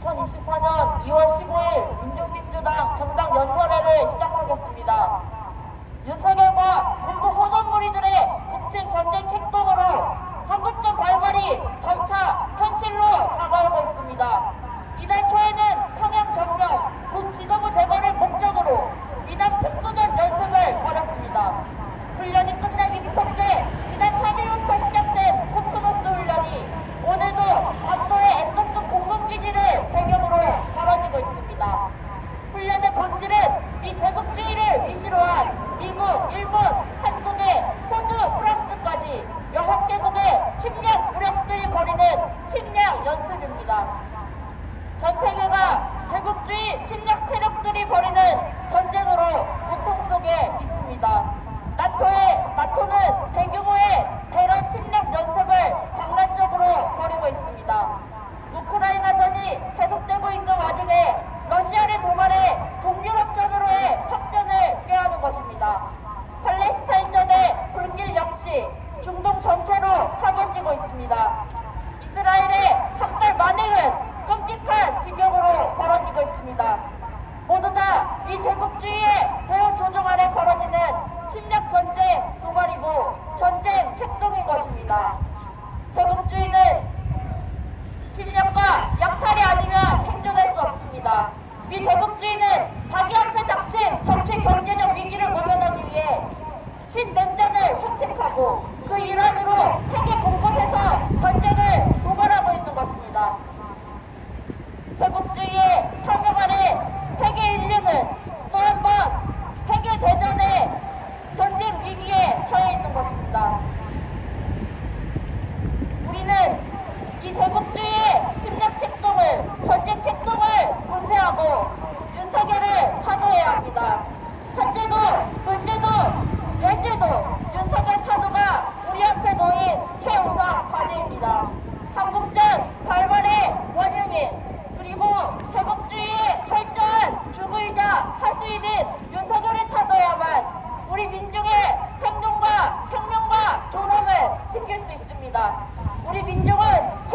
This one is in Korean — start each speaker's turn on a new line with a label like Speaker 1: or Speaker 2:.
Speaker 1: 2024년 2월 15일 민족민주당 연습입니다. 전 세계가 제국주의 침략 세력들이 벌이는 전쟁으로 고통 속에 있습니다. 나토의 나토는 대규모의 대란 침략 연습을 장난적으로 벌이고 있습니다. 우크라이나 전이 계속되고 있는 와중에 러시아를 도발해 동유럽전으로의 확전을 꾀하는 것입니다. 팔레스타인전의 불길 역시 중동 전체로 파번지고 있습니다. 이 제국주의의 대우조정 아래 벌어지는 침략 전쟁 도발이고 전쟁 책동인 것입니다. 제국주의는 침략과 약탈이 아니면 생존할 수 없습니다. 이 제국주의는 자기 앞에 닥친 정치 경제 민주주의 침략 책동을 전쟁 책동을 분쇄하고 윤석열을 파도해야 합니다. 첫째도 둘째도 넷째도 윤석열 파도가 우리 앞에 놓인 최우선 과제입니다. 한국전 발발의 원형인, 그리고 제국주의의 철저한 주부이자 파수인인 윤석열을 타도해야만 우리 민중의 생존과 생명과 존엄을 지킬 수 있습니다. 우리 민족은